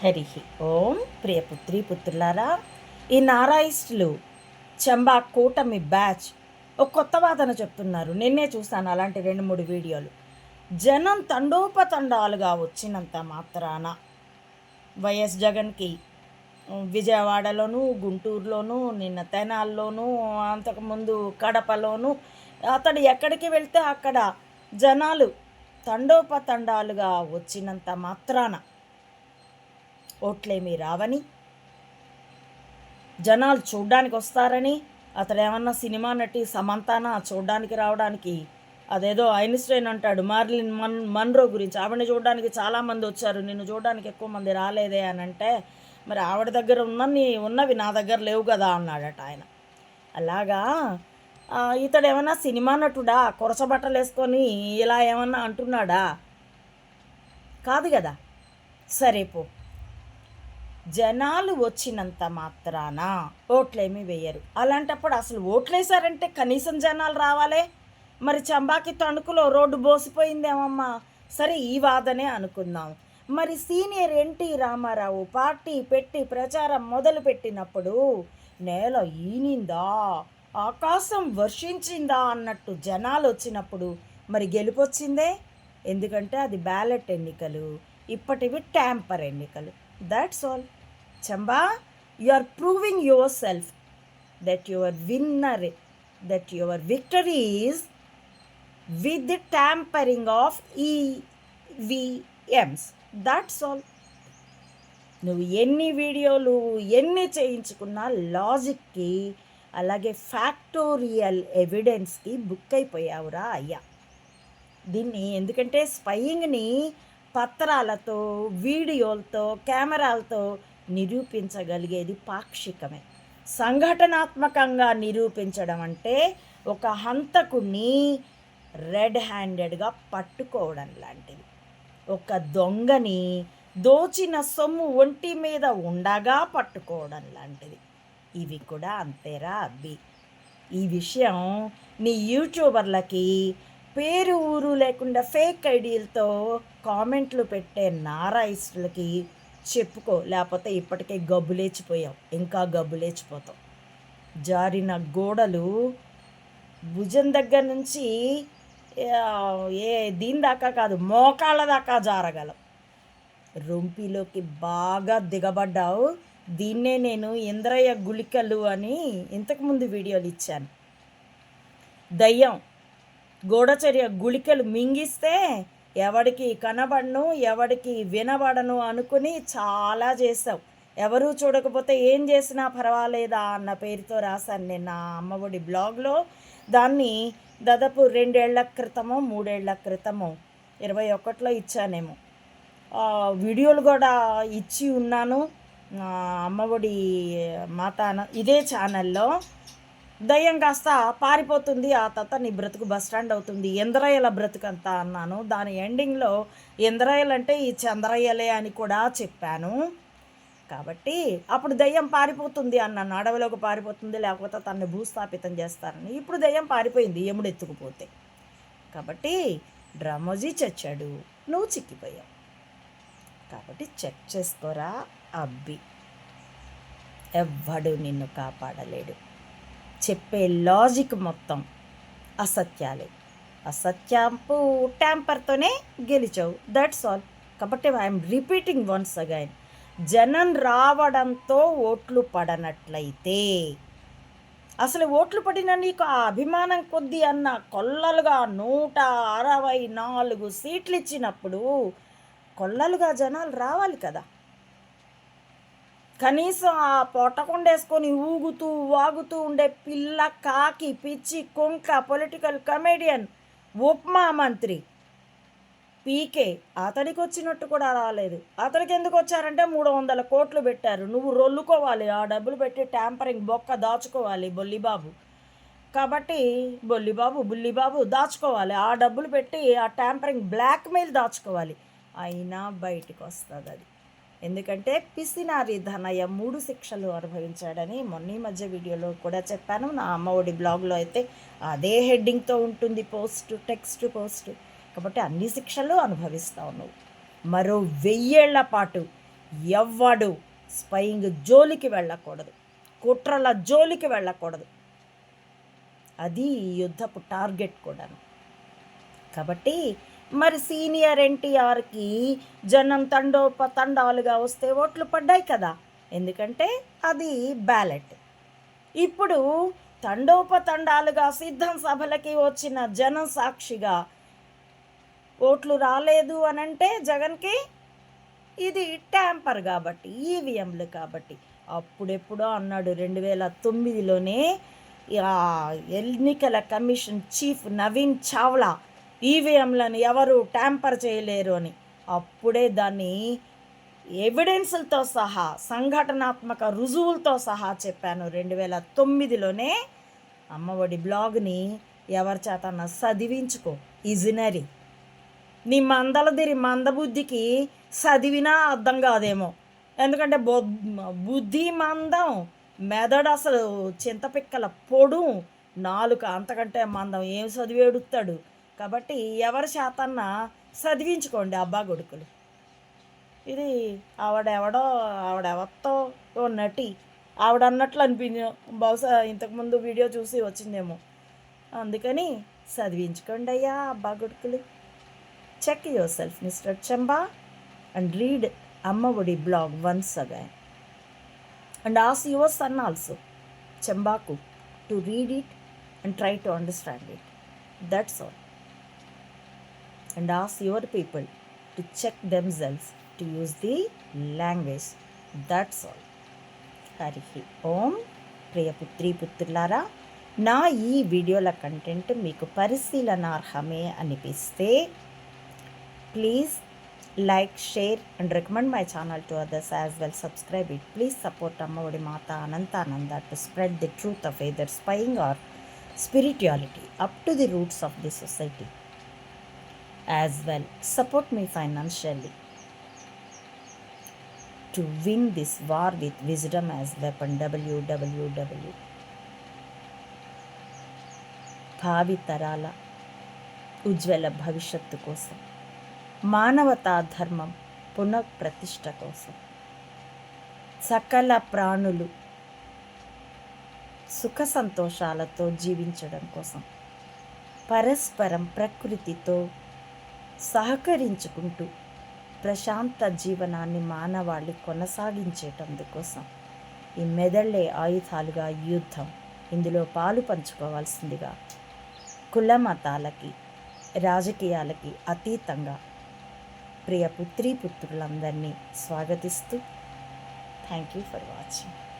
హరి ఓం ప్రియపుత్రి పుత్రులారా ఈ నారాయిస్టులు చంబా కూటమి బ్యాచ్ ఒక కొత్త వాదన చెప్తున్నారు. నిన్నే చూశాను అలాంటి రెండు మూడు వీడియోలు. జనం తండోపతండాలుగా వచ్చినంత మాత్రాన వైఎస్ జగన్కి విజయవాడలోను గుంటూరులోను నిన్న తెనాల్లోనూ అంతకుముందు కడపలోను అతడు ఎక్కడికి వెళ్తే అక్కడ జనాలు తండోపతండాలుగా వచ్చినంత మాత్రాన ఓట్లేమీ రావని. జనాలు చూడ్డానికి వస్తారని అతడు ఏమన్నా సినిమా నటి సమంతాన చూడ్డానికి రావడానికి? అదేదో ఐన్స్టైన్ అంటాడు మార్లిన్ మన్ మన్రో గురించి. ఆవిడని చూడడానికి చాలామంది వచ్చారు నిన్ను చూడడానికి ఎక్కువ మంది రాలేదే అని అంటే మరి ఆవిడ దగ్గర ఉన్నన్ని ఉన్నవి నా దగ్గర లేవు కదా అన్నాడట ఆయన. అలాగా ఇతడు ఏమన్నా సినిమా నటుడా? కొరస బట్టలు వేసుకొని ఇలా ఏమన్నా అంటున్నాడా? కాదు కదా. సరే పో. జనాలు వచ్చినంత మాత్రాన ఓట్లేమి వేయరు. అలాంటప్పుడు అసలు ఓట్లేసారంటే కనీసం జనాలు రావాలే? మరి చంబాకి తణుకులో రోడ్డు బోసిపోయిందేమమ్మా? సరే ఈ వాదనే అనుకుందాం. మరి సీనియర్ ఎన్టీ రామారావు పార్టీ పెట్టి ప్రచారం మొదలు పెట్టినప్పుడు నేల ఈనిందా? ఆకాశం వర్షించిందా అన్నట్టు జనాలు వచ్చినప్పుడు మరి గెలుపొచ్చిందే? ఎందుకంటే అది బ్యాలెట్ ఎన్నికలు ఇప్పటివి ట్యాంపర్ ఎన్నికలు. That's all Chamba you are proving yourself that your winner that your victory is with the tampering of EVMs that's all నువ్వు ఎన్ని వీడియోలు ఎన్ని చేయించుకున్నా లాజిక్కి అలాగే ఫ్యాక్టోరియల్ ఎవిడెన్స్కి బుక్ అయిపోయావురా అయ్యా. దీన్ని ఎందుకంటే స్పయింగ్ని పత్రాలతో వీడియోలతో కెమెరాలతో నిరూపించగలిగేది పాక్షికమే. సంఘటనాత్మకంగా నిరూపించడం అంటే ఒక హంతకుణ్ణి రెడ్ హ్యాండెడ్గా పట్టుకోవడం లాంటిది. ఒక దొంగని దోచిన సొమ్ము ఒంటి మీద ఉండగా పట్టుకోవడం లాంటిది. ఇవి కూడా అంతేరా అబ్బి. ఈ విషయం నీ యూట్యూబర్లకి పేరు ఊరు లేకుండా ఫేక్ ఐడీలతో కామెంట్లు పెట్టే నారాయిస్టులకి చెప్పుకో లేకపోతే ఇప్పటికే గబ్బులేచిపోయావు. ఇంకా గబ్బు లేచిపోతావు జారిన గోడలు భుజం దగ్గర నుంచి ఏ దీని దాకా కాదు మోకాళ్ళ దాకా జారగలవు. రొంపిలోకి బాగా దిగబడ్డావు. దీన్నే నేను ఇంద్రయ్య గుళికలు అని ఇంతకుముందు వీడియోలు ఇచ్చాను. దయ్యం. గూఢచర్య గుళికలు మింగిస్తే ఎవడికి కనబడను ఎవడికి వినబడను అనుకుని చాలా చేసావు ఎవరూ చూడకపోతే ఏం చేసినా పర్వాలేదా అన్న పేరుతో రాశాను నేను నా అమ్మఒడి బ్లాగ్లో. దాన్ని దాదాపు రెండేళ్ళ క్రితమో మూడేళ్ళ క్రితమో ఇరవై ఒకటిలో ఇచ్చానేమో. వీడియోలు కూడా ఇచ్చి ఉన్నాను. అమ్మఒడి మాతాన ఇదే ఛానల్లో. దయ్యం కాస్త పారిపోతుంది ఆ తర్వాత నీ బ్రతుకు బస్ స్టాండ్ అవుతుంది. ఎంద్రయ్యల బ్రతుకంతా అన్నాను. దాని ఎండింగ్లో ఎందరయ్యలంటే ఈ చంద్రయ్యలే అని కూడా చెప్పాను. కాబట్టి అప్పుడు దయ్యం పారిపోతుంది అన్నాను అడవిలోకి పారిపోతుంది లేకపోతే తనని భూస్థాపితం చేస్తారని. ఇప్పుడు దయ్యం పారిపోయింది ఎముడు ఎత్తుకుపోతే. కాబట్టి డ్రమోజీ చచ్చాడు నువ్వు చిక్కిపోయావు. కాబట్టి చెక్ చేసుకోరా అబ్బి. ఎవ్వడు నిన్ను కాపాడలేడు. చెప్పే లాజిక్ మొత్తం అసత్యాలే. అసత్యాంపు ట్యాంపర్తోనే గెలిచావు. దట్స్ ఆల్ కాబట్టి ఐఎమ్ రిపీటింగ్ వన్స్ అగైన్ జనం రావడంతో ఓట్లు పడనట్లయితే అసలు ఓట్లు పడిన నీకు ఆ అభిమానం కొద్ది అన్న కొల్లలుగా నూట అరవై నాలుగు సీట్లు ఇచ్చినప్పుడు కొల్లలుగా జనాలు రావాలి కదా. కనీసం ఆ పొట్టకుండేసుకొని ఊగుతూ వాగుతూ ఉండే పిల్ల కాకి పిచ్చి కొంక పొలిటికల్ కమెడియన్ ఉప్మా మంత్రి పీకే అతడికి వచ్చినట్టు కూడా రాలేదు. అతడికి ఎందుకు వచ్చారంటే మూడు వందల కోట్లు పెట్టారు. నువ్వు రొల్లుకోవాలి ఆ డబ్బులు పెట్టి ట్యాంపరింగ్ బొక్క దాచుకోవాలి బొల్లిబాబు. కాబట్టి బొల్లిబాబు బుల్లిబాబు దాచుకోవాలి. ఆ డబ్బులు పెట్టి ఆ ట్యాంపరింగ్ బ్లాక్మెయిల్ దాచుకోవాలి. అయినా బయటకు వస్తుంది అది ఎందుకంటే పిసినారి ధనయ్య మూడు శిక్షలు అనుభవించాడని మొన్న మధ్య వీడియోలో కూడా చెప్పాను. నా అమ్మఒడి బ్లాగ్లో అయితే అదే హెడ్డింగ్తో ఉంటుంది పోస్ట్ టెక్స్ట్ పోస్ట్. కాబట్టి అన్ని శిక్షలు అనుభవిస్తావు నువ్వు. మరో వెయ్యేళ్ళ పాటు ఎవ్వడు స్పయింగ్ జోలికి వెళ్ళకూడదు. కుట్రల జోలికి వెళ్ళకూడదు. అది యుద్ధపు టార్గెట్ కూడాను. కాబట్టి మరి సీనియర్ ఎన్టీఆర్కి జనం తండోప తండాలుగా వస్తే ఓట్లు పడ్డాయి కదా. ఎందుకంటే అది బ్యాలెట్. ఇప్పుడు తండోపతండాలుగా సిద్ధం సభలకి వచ్చిన జనం సాక్షిగా ఓట్లు రాలేదు అని అంటే జగన్కి ఇది ట్యాంపర్ కాబట్టి ఈవీఎంలు కాబట్టి. అప్పుడెప్పుడో అన్నాడు రెండు వేల తొమ్మిదిలోనే ఎన్నికల కమిషన్ చీఫ్ నవీన్ చావ్లా. ఈవీఎంలను ఎవరు ట్యాంపర్ చేయలేరు అని. అప్పుడే దాన్ని ఎవిడెన్సులతో సహా సంఘటనాత్మక రుజువులతో సహా చెప్పాను. రెండు వేల తొమ్మిదిలోనే అమ్మఒడి బ్లాగ్ని ఎవరి చేతన్నా చదివించుకో ఇజినరీ నీ మందలదిరి మందబుద్ధికి చదివినా అర్థం కాదేమో. ఎందుకంటే బొ బుద్ధి మందం మెదడు అసలు చింతపిక్కల పొడు నాలుక అంతకంటే మందం. ఏం చదివి ఎడుతాడు కాబట్టి ఎవరి చేతన్న చదివించుకోండి అబ్బా కొడుకులు. ఇది ఆవిడెవడో ఆవిడెవత్తో ఓ నటి. ఆవిడ అన్నట్లు అనిపించు బహుశా ఇంతకుముందు వీడియో చూసి వచ్చిందేమో. అందుకని చదివించుకోండి అయ్యా అబ్బా కొడుకులు. Check yourself mister Chamba and read Ammaodi blog once again and ask your son also చంబాకు to read it and try to understand it that's all and ask your people to check themselves to use the language. That's all. Hari Om ప్రియ పుత్రి పుత్రులారా నా ఈ వీడియోల content మీకు పరిశీలనార్హమే అనిపిస్తే please like share and recommend my channel to others as well subscribe it please support Ammaodi Mata Anantananda to spread the truth of either spying or spirituality up to the roots of the society as well. Support me financially to win this war with wisdom as weapon. www. భావి తరాల ఉజ్వల భవిష్యత్తు కోసం మానవతా ధర్మం పునఃప్రతిష్ట కోసం సకల ప్రాణులు సుఖ సంతోషాలతో జీవించడం కోసం పరస్పరం ప్రకృతితో సహకరించుకుంటూ ప్రశాంత జీవనాన్ని మానవాళి కొనసాగించేటందుకోసం ఈ మెదళ్ళే ఆయుధాలుగా యుద్ధం ఇందులో పాలు పంచుకోవాల్సిందిగా కుల మతాలకి రాజకీయాలకి అతీతంగా ప్రియ పుత్రీ పుత్రులందరినీ స్వాగతిస్తూ థ్యాంక్ యూ ఫర్ వాచింగ్.